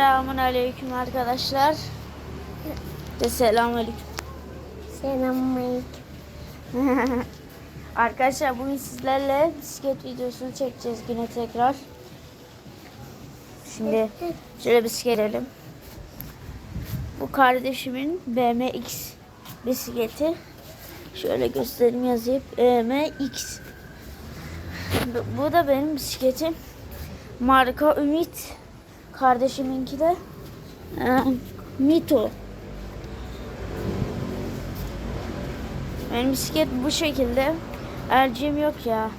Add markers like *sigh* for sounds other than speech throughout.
Selamun aleyküm arkadaşlar. De selamun aleyküm. Selamünaleyküm. *laughs* arkadaşlar bugün sizlerle bisiklet videosunu çekeceğiz yine tekrar. Şimdi şöyle bisiklet edelim. Bu kardeşimin BMX bisikleti. Şöyle göstereyim yazayım. BMX. Bu da benim bisikletim. Marka Ümit. Kardeşiminki de e, Mito. Benim bisiklet bu şekilde. Erciğim yok ya.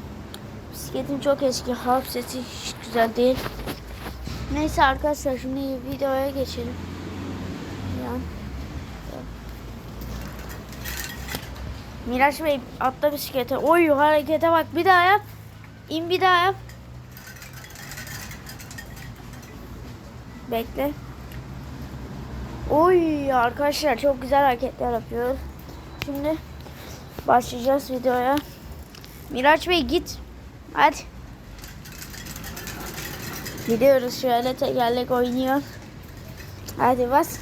Bisikletim çok eski. Harp sesi hiç güzel değil. Neyse arkadaşlar şimdi videoya geçelim. Ya. Miraç Bey atla bisiklete. Oy harekete bak bir daha yap. İn bir daha yap. Bekle. Oy arkadaşlar çok güzel hareketler yapıyor. Şimdi başlayacağız videoya. Miraç Bey git. Hadi. Gidiyoruz şöyle tekerlek oynuyor. Hadi bas.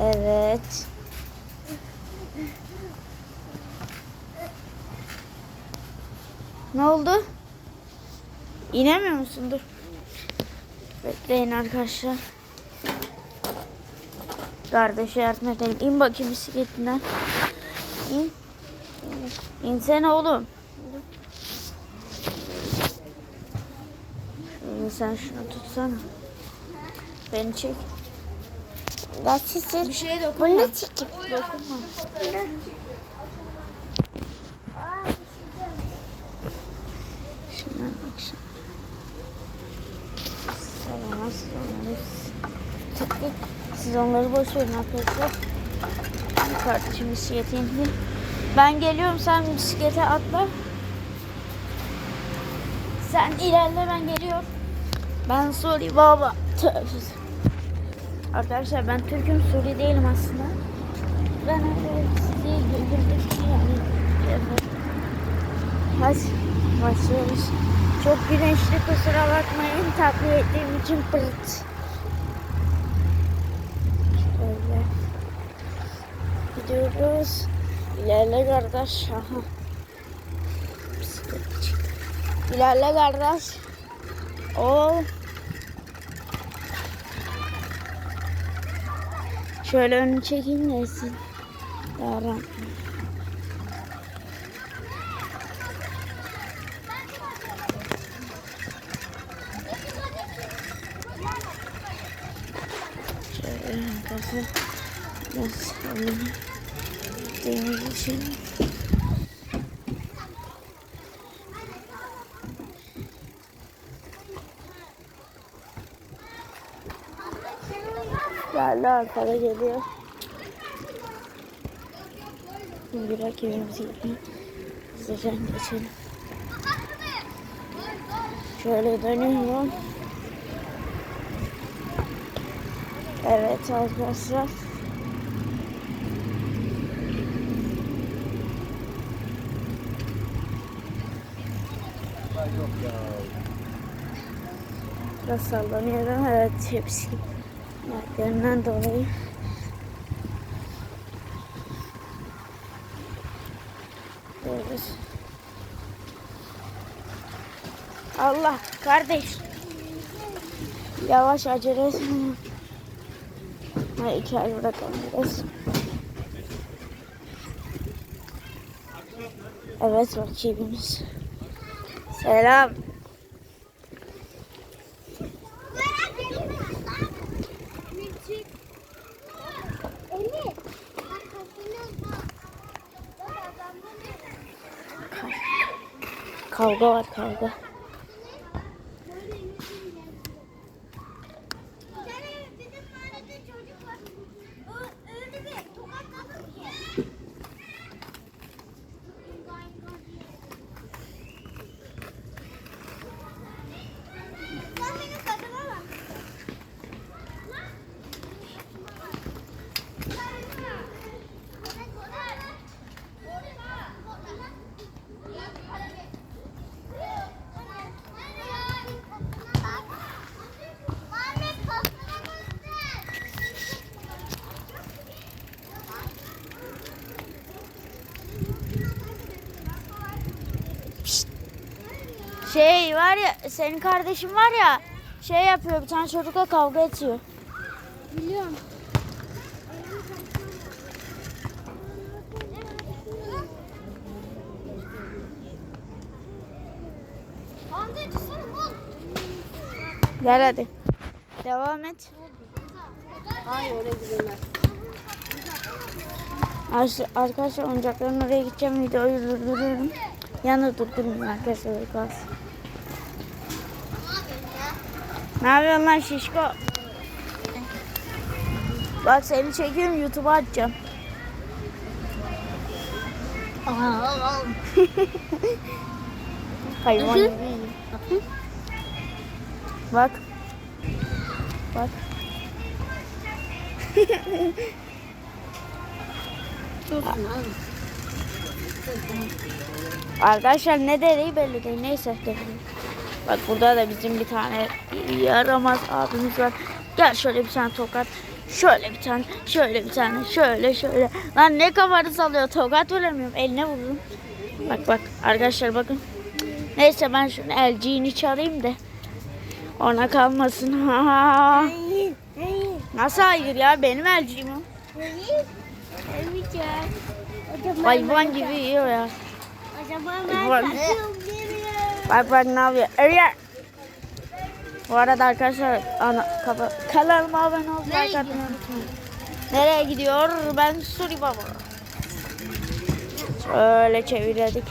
Evet. Ne oldu? İnemiyor musun? Dur. Bekleyin arkadaşlar. Kardeşe yardım edelim. İn bakayım bisikletinden. İn. İnsene oğlum. Şöyle sen şunu tutsana. Beni çek. Ya siz Bir şeye dokunma. bunu çekip Dokunma. Şuna bak şuna. Selam, siz onları, siz onları boş verin arkadaşlar. Bu Kardeşim bisiklete indi. Ben geliyorum sen bisiklete atla. Sen ilerle ben geliyorum. Ben Suri baba. Arkadaşlar ben Türk'üm Suri değilim aslında. Ben sizi güldürdük yani. Evet. Hadi başlıyoruz. Çok güneşli kusura bakmayın takviye ettiğim için pırt. Gidiyoruz. İlerle kardeş. Aha. İlerle kardeş. Oo. Şöyle önünü çekeyim de siz rahat. Şöyle arkası biraz için. Geldi arkada geliyor. Bir rakibimiz gidiyor. Hızlıca geçelim. Şöyle dönüyorum. Evet arkadaşlar. Biraz sallanıyorum. Evet hepsi ayaklarından dolayı. Böyle. Allah kardeş. Yavaş acele etme. Hayır iki ay bırakalım biraz. Evet rakibimiz. Selam. Kavga var kavga. Senin kardeşin var ya şey yapıyor bir tane çocukla kavga ediyor. Biliyorum. Gel hadi. Devam et. Hayır öyle gidemez. Ar- Arkadaşlar oyuncakların oraya gideceğim videoyu durduruyorum. Yanı durdurun arkadaşlar kalsın. Ne yapıyorsun lan şişko? Bak seni çekiyorum YouTube'a atacağım. *laughs* Hayvan gibi. Bak. Bak. Arkadaşlar ne dediği belli değil. Neyse. dur. Bak burada da bizim bir tane yaramaz abimiz var. Gel şöyle bir tane tokat. Şöyle bir tane, şöyle bir tane, şöyle şöyle. Lan ne kafanı sallıyor tokat veremiyorum. Eline vururum. Bak bak arkadaşlar bakın. Neyse ben şunu LG'ni çalayım da. Ona kalmasın. Hayır. *laughs* Nasıl hayır ya benim LG'm o. Hayvan gibi yiyor ya. O zaman ben bak ne yapıyor. Evet. Bu arada arkadaşlar ana, kapa, kanalıma abone olmayı Nereye unutmayın. Nereye gidiyor? Ben Suri Baba. Şöyle çevirdik.